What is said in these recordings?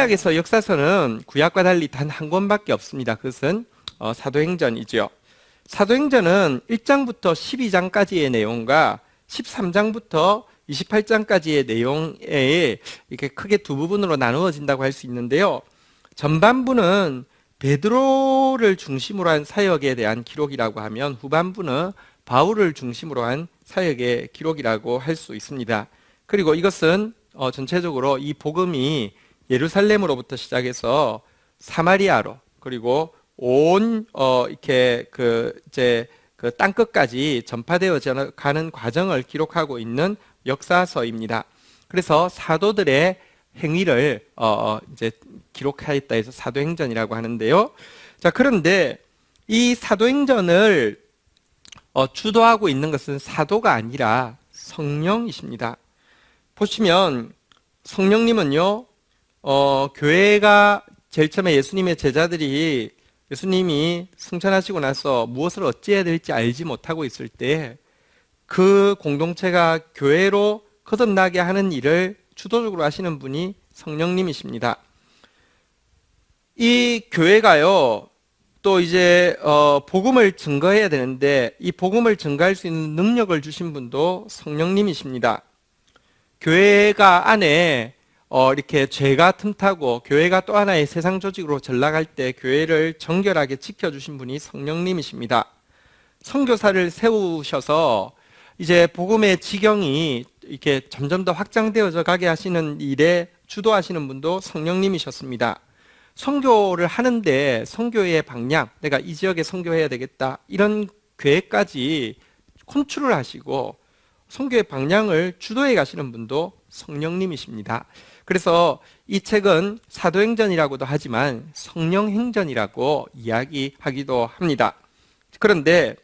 신약에서 역사서는 구약과 달리 단 한 권밖에 없습니다. 그것은 어, 사도행전이죠. 사도행전은 1장부터 12장까지의 내용과 13장부터 28장까지의 내용에 이렇게 크게 두 부분으로 나누어진다고 할 수 있는데요. 전반부는 베드로를 중심으로 한 사역에 대한 기록이라고 하면 후반부는 바울을 중심으로 한 사역의 기록이라고 할 수 있습니다. 그리고 이것은 어, 전체적으로 이 복음이 예루살렘으로부터 시작해서 사마리아로 그리고 온 어, 이렇게 그 이제 그 땅끝까지 전파되어 가는 과정을 기록하고 있는 역사서입니다. 그래서 사도들의 행위를 어, 어 이제 기록하였다 해서 사도행전이라고 하는데요. 자 그런데 이 사도행전을 어, 주도하고 있는 것은 사도가 아니라 성령이십니다. 보시면 성령님은요, 어, 교회가 제일 처음에 예수님의 제자들이 예수님이 승천하시고 나서 무엇을 어찌해야 될지 알지 못하고 있을 때 그 공동체가 교회로 거듭나게 하는 일을 주도적으로 하시는 분이 성령님이십니다. 이 교회가요, 또 이제 어, 복음을 증거해야 되는데 이 복음을 증거할 수 있는 능력을 주신 분도 성령님이십니다. 교회가 안에 어, 이렇게 죄가 틈타고 교회가 또 하나의 세상 조직으로 전락할 때 교회를 정결하게 지켜주신 분이 성령님이십니다. 선교사를 세우셔서 이제 복음의 지경이 이렇게 점점 더 확장되어져 가게 하시는 일에 주도하시는 분도 성령님이셨습니다. 선교를 하는데 선교의 방향, 내가 이 지역에 선교해야 되겠다 이런 계획까지 컨트롤 하시고 선교의 방향을 주도해 가시는 분도 성령님이십니다. 그래서 이 책은 사도행전이라고도 하지만 성령행전이라고 이야기하기도 합니다. 그런데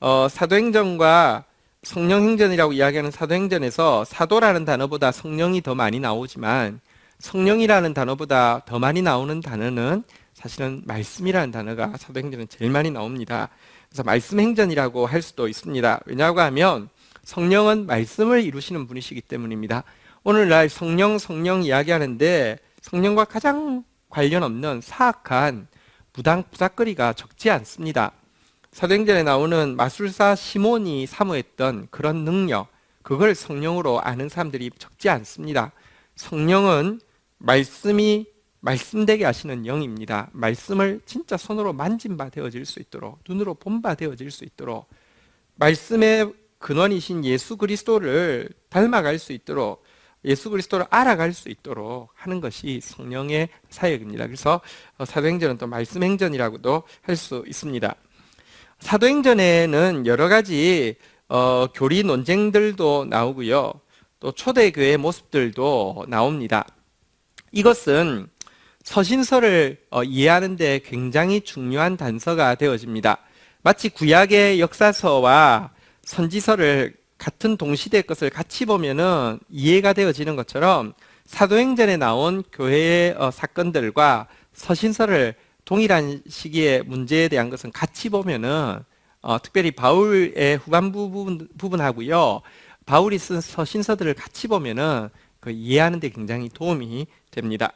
어, 사도행전과 성령행전이라고 이야기하는 사도행전에서 사도라는 단어보다 성령이 더 많이 나오지만 성령이라는 단어보다 더 많이 나오는 단어는 사실은 말씀이라는 단어가 사도행전은 제일 많이 나옵니다. 그래서 말씀행전이라고 할 수도 있습니다. 왜냐하고 하면 성령은 말씀을 이루시는 분이시기 때문입니다. 오늘날 성령 성령 이야기하는데 성령과 가장 관련 없는 사악한 무당 부닥거리가 적지 않습니다. 사도행전에 나오는 마술사 시몬이 사모했던 그런 능력, 그걸 성령으로 아는 사람들이 적지 않습니다. 성령은 말씀이 말씀되게 하시는 영입니다. 말씀을 진짜 손으로 만진 바 되어질 수 있도록 눈으로 본 바 되어질 수 있도록 말씀의 근원이신 예수 그리스도를 닮아갈 수 있도록 예수 그리스도를 알아갈 수 있도록 하는 것이 성령의 사역입니다. 그래서 사도행전은 또 말씀행전이라고도 할 수 있습니다. 사도행전에는 여러 가지 어, 교리 논쟁들도 나오고요. 또 초대교회 모습들도 나옵니다. 이것은 서신서를 어, 이해하는데 굉장히 중요한 단서가 되어집니다. 마치 구약의 역사서와 선지서를 같은 동시대의 것을 같이 보면은 이해가 되어지는 것처럼 사도행전에 나온 교회의 어, 사건들과 서신서를 동일한 시기의 문제에 대한 것은 같이 보면은 어, 특별히 바울의 후반부 부분, 부분하고요. 바울이 쓴 서신서들을 같이 보면은 그 이해하는 데 굉장히 도움이 됩니다.